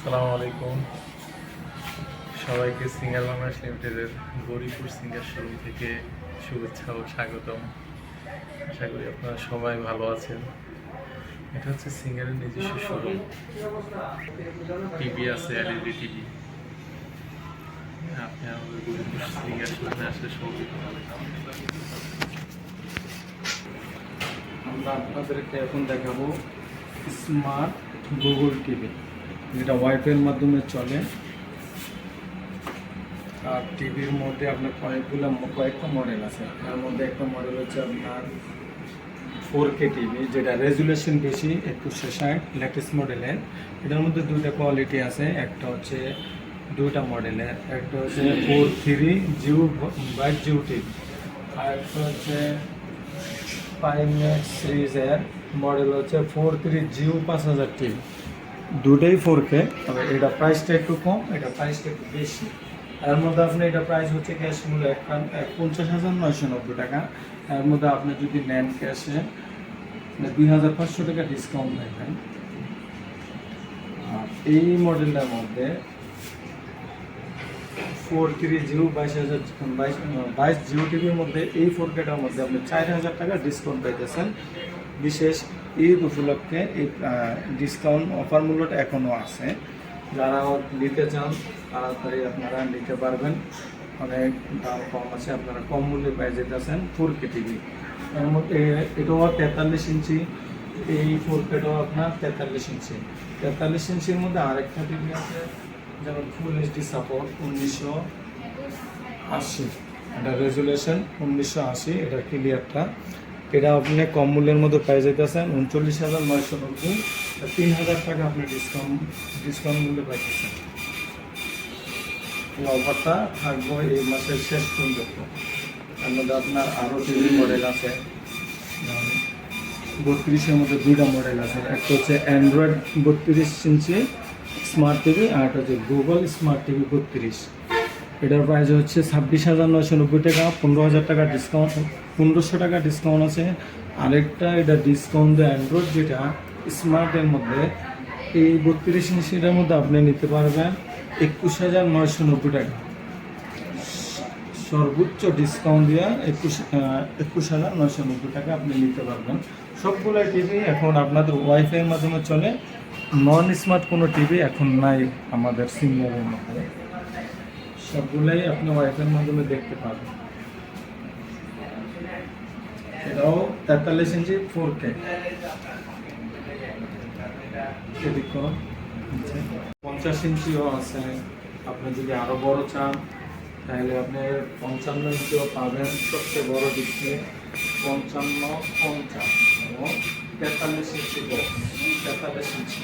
আসসালামু আলাইকুম সবাইকে সিঙ্গার বাংলাদেশ লিমিটেডের গরিপুর সিঙ্গার শোরুম থেকে শুভেচ্ছা ও স্বাগতম। আশা করি আপনারা সবাই ভালো আছেন। এটা হচ্ছে সিঙ্গারের নিজস্ব শোরুম। টিভি আছে, এলইডি টিভি। আপনি আমাদের গরিপুর সিঙ্গার শোরুমে আসলে সবাই আমরা আপনাদেরকে এখন দেখাবো স্মার্ট গুগল টিভি। যেটা ওয়াইফাইয়ের মাধ্যমে চলে। আর টিভির মধ্যে আপনার কয়েকগুলো কয়েকটা মডেল আছে। তার মধ্যে একটা মডেল হচ্ছে আপনার ফোর কে টিভি যেটা রেজুলেশন বেশি, একটু ষাট লেটেস্ট মডেলের এটার মধ্যে দুইটা কোয়ালিটি আছে, একটা হচ্ছে দুইটা মডেলের একটা হচ্ছে four three Jio bike Jio TV আর একটা হচ্ছে পাইমেক্স সিরিজের মডেল হচ্ছে ফোর থ্রি জিও পাঁচ হাজার টিভি দুটোই ফোর কে তবে এটা প্রাইসটা একটু কম, এটা প্রাইসটা একটু বেশি। এর মধ্যে আপনি এটা প্রাইস হচ্ছে ক্যাশ মূল্য এক পঞ্চাশ হাজার নয়শো নব্বই টাকা। এর মধ্যে আপনি যদি নেন ক্যাশে দুই হাজার পাঁচশো টাকা ডিসকাউন্ট আর এই মডেলটার মধ্যে ফোর থ্রি জিরো বাইশ হাজার বাইশ বাইশ জিরো টিভির মধ্যে এই ফোর কেটার মধ্যে আপনি চার হাজার টাকা ডিসকাউন্ট পাইতেছেন। বিশেষ ঈদ উপলক্ষে এই ডিসকাউন্ট অফার মূল্যটা এখনও আছে। যারা নিতে চান, তাড়াতাড়ি আপনারা নিতে পারবেন। অনেক দাম কম আছে, আপনারা কম মূল্যে পেয়ে যেতেছেন ফোর কে টিভি। এর মধ্যে এটাও তেতাল্লিশ ইঞ্চি, এই ফোর কেটাও আপনার তেতাল্লিশ ইঞ্চি। তেতাল্লিশ ইঞ্চির মধ্যে আরেকটা টিভি আছে, যেমন ফুল এইচডি সাপোর্ট উনিশশো আশি। এটা রেজুলেশন উনিশশো আশি, এটা ক্লিয়ারটা এটা আপনি কম মূল্যের মধ্যে পেয়ে যেতেছেন উনচল্লিশ হাজার নয়শো নব্বই। তিন হাজার টাকা আপনি ডিসকাউন্ট ডিসকাউন্ট মূল্যে পাইতেছেন। এই অফারটা থাকব এই মাসের শেষ পর্যন্ত। তার মধ্যে আপনার আরও টিভি মডেল আছে। বত্রিশের মধ্যে দুইটা মডেল আছে। একটা হচ্ছে অ্যান্ড্রয়েড বত্রিশ ইঞ্চি স্মার্ট টিভি আর একটা হচ্ছে গুগল স্মার্ট টিভি বত্রিশ। এটার প্রাইস হচ্ছে ছাব্বিশ হাজার নয়শো নব্বই টাকা, পনেরো হাজার টাকা ডিসকাউন্ট পনেরোশো টাকা ডিসকাউন্ট আছে। আরেকটা এটা ডিসকাউন্ট দেয় অ্যান্ড্রয়েড যেটা স্মার্টের মধ্যে, এই বত্রিশ ইঞ্চিটার মধ্যে আপনি নিতে পারবেন একুশ হাজার নয়শো নব্বই টাকা। সর্বোচ্চ ডিসকাউন্ট দিয়ে একুশ একুশ হাজার নয়শো নব্বই টাকা আপনি নিতে পারবেন। সবগুলো টিভি এখন আপনাদের ওয়াইফাইয়ের মাধ্যমে চলে। নন স্মার্ট কোনো টিভি এখন নাই আমাদের সিঙ্গারের মধ্যে। সবগুলোই আপনি ওয়াইফাইয়ের মাধ্যমে দেখতে পাবেন এটাও তেতাল্লিশ ইঞ্চি ফোর কে করো। পঞ্চাশ ইঞ্চিও আছে। আপনি যদি আরও বড় চান, তাহলে আপনি পঞ্চান্ন ইঞ্চিও পাবেন। সবচেয়ে বড় দিক থেকে পঞ্চান্ন, পঞ্চাশ। এবং তেতাল্লিশ ইঞ্চি বড় তেতাল্লিশ ইঞ্চি।